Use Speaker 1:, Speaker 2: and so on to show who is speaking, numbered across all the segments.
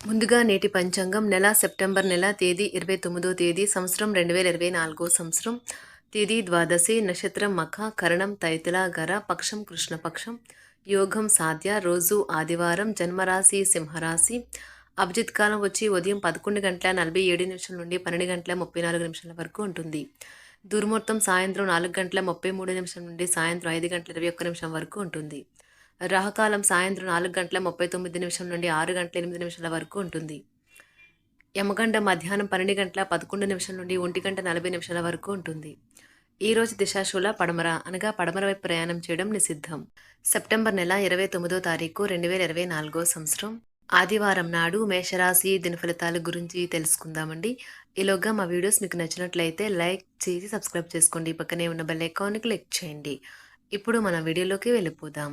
Speaker 1: ముందుగా నేటి పంచాంగం నెల సెప్టెంబర్ నెల తేదీ ఇరవై తొమ్మిదో తేదీ సంవత్సరం రెండు వేల ఇరవై నాలుగో సంవత్సరం. తేదీ ద్వాదశి నక్షత్రం మఖ కరణం తైతుల గర పక్షం కృష్ణపక్షం. యోగం సాధ్య రోజు ఆదివారం జన్మరాశి సింహరాశి. అభిజిత్ కాలం వచ్చి ఉదయం పదకొండు గంటల నలభై ఏడు నిమిషాల నుండి పన్నెండు గంటల ముప్పై నాలుగు నిమిషాల వరకు ఉంటుంది. దుర్ముహూర్తం సాయంత్రం నాలుగు గంటల ముప్పై మూడు నిమిషం నుండి సాయంత్రం ఐదు గంటల ఇరవై ఒక్క నిమిషం వరకు ఉంటుంది. రాహకాలం సాయంత్రం నాలుగు గంటల ముప్పై తొమ్మిది నిమిషం నుండి ఆరు గంటల ఎనిమిది నిమిషాల వరకు ఉంటుంది. యమగండ మధ్యాహ్నం పన్నెండు గంటల పదకొండు నిమిషం నుండి ఒంటి గంట నలభై నిమిషాల వరకు ఉంటుంది. ఈరోజు దిశాశూల పడమర అనగా పడమర వైపు ప్రయాణం చేయడం నిషిద్ధం. సెప్టెంబర్ నెల ఇరవై తొమ్మిదో తారీఖు రెండు వేల ఇరవై నాలుగో సంవత్సరం. ఆదివారం నాడు మేషరాశి దినఫలితాల గురించి తెలుసుకుందామండి. ఈలోగా మా వీడియోస్ మీకు నచ్చినట్లయితే లైక్ చేసి సబ్స్క్రైబ్ చేసుకోండి. పక్కనే ఉన్న బెల్ ఐకాన్కి క్లిక్ చేయండి. ఇప్పుడు మన వీడియోలోకి వెళ్ళిపోదాం.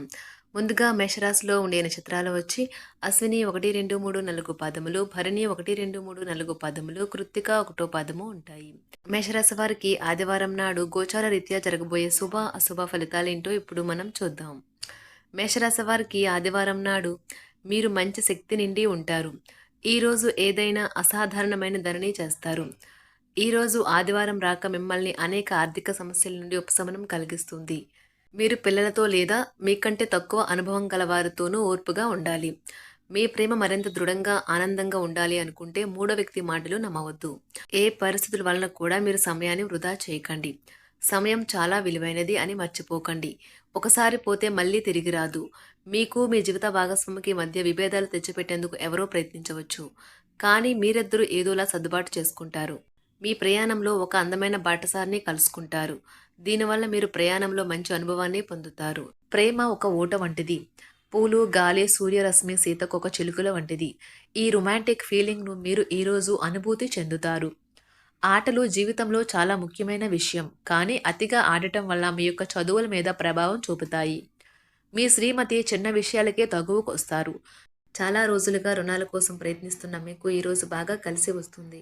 Speaker 1: ముందుగా మేషరాశిలో ఉండే నక్షత్రాలు వచ్చి అశ్విని ఒకటి రెండు మూడు నాలుగు పాదములు భరణి ఒకటి రెండు మూడు నాలుగు పాదములు కృత్తిక ఒకటో పాదము ఉంటాయి. మేషరాశి వారికి ఆదివారం నాడు గోచార రీత్యా జరగబోయే శుభ అశుభ ఫలితాలేంటో ఇప్పుడు మనం చూద్దాం. మేషరాశి వారికి ఆదివారం నాడు మీరు మంచి శక్తి నిండి ఉంటారు. ఈరోజు ఏదైనా అసాధారణమైన ధరణి చేస్తారు. ఈరోజు ఆదివారం రాక మిమ్మల్ని అనేక ఆర్థిక సమస్యల నుండి ఉపశమనం కలిగిస్తుంది. మీరు పిల్లలతో లేదా మీకంటే తక్కువ అనుభవం గల వారితోనూ ఓర్పుగా ఉండాలి. మీ ప్రేమ మరింత దృఢంగా ఆనందంగా ఉండాలి అనుకుంటే మూడో వ్యక్తి మాటలు నమ్మవద్దు. ఏ పరిస్థితుల వలన కూడా మీరు సమయాన్ని వృధా చేయకండి. సమయం చాలా విలువైనది అని మర్చిపోకండి. ఒకసారి పోతే మళ్ళీ తిరిగి రాదు. మీకు మీ జీవిత భాగస్వామికి మధ్య విభేదాలు తెచ్చిపెట్టేందుకు ఎవరో ప్రయత్నించవచ్చు. కానీ మీరిద్దరూ ఏదోలా సర్దుబాటు చేసుకుంటారు. మీ ప్రయాణంలో ఒక అందమైన బాటసారిని కలుసుకుంటారు. దీనివల్ల మీరు ప్రయాణంలో మంచి అనుభవాన్ని పొందుతారు. ప్రేమ ఒక ఓట వంటిది. పూలు గాలి సూర్యరశ్మి సీతకొక చిలుకల వంటిది. ఈ రొమాంటిక్ ఫీలింగ్ను మీరు ఈరోజు అనుభూతి చెందుతారు. ఆటలు జీవితంలో చాలా ముఖ్యమైన విషయం. కానీ అతిగా ఆడటం వల్ల మీ యొక్క చదువుల మీద ప్రభావం చూపుతాయి. మీ శ్రీమతి చిన్న విషయాలకే తగువకొస్తారు చాలా రోజులుగా రుణాల కోసం ప్రయత్నిస్తున్న మీకు ఈరోజు బాగా కలిసి వస్తుంది.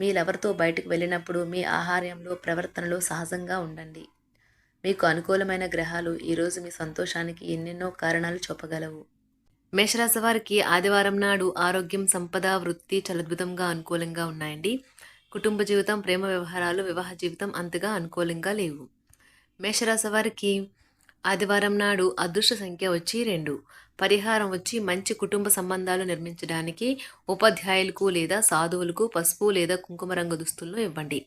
Speaker 1: మీ లవర్తో బయటకు వెళ్ళినప్పుడు మీ ఆహార్యంలో ప్రవర్తనలో సహజంగా ఉండండి. మీకు అనుకూలమైన గ్రహాలు ఈరోజు మీ సంతోషానికి ఎన్నెన్నో కారణాలు చూపగలవు. మేషరాశి వారికి ఆదివారం నాడు ఆరోగ్యం సంపద వృత్తి చలద్భుతంగా అనుకూలంగా ఉన్నాయండి. కుటుంబ జీవితం ప్రేమ వ్యవహారాలు వివాహ జీవితం అంతగా అనుకూలంగా లేవు. మేషరాశి వారికి ఆదివారం నాడు అదృష్ట సంఖ్య వచ్చి రెండు. పరిహారం వచ్చి మంచి కుటుంబ సంబంధాలు నిర్మించడానికి ఉపాధ్యాయులకు లేదా సాధువులకు పసుపు లేదా కుంకుమ రంగు దుస్తులను ఇవ్వండి.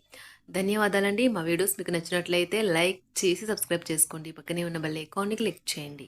Speaker 1: ధన్యవాదాలండి. మా వీడియోస్ మీకు నచ్చినట్లయితే లైక్ చేసి సబ్స్క్రైబ్ చేసుకోండి. పక్కనే ఉన్న బెల్ ఐకాన్ని క్లిక్ చేయండి.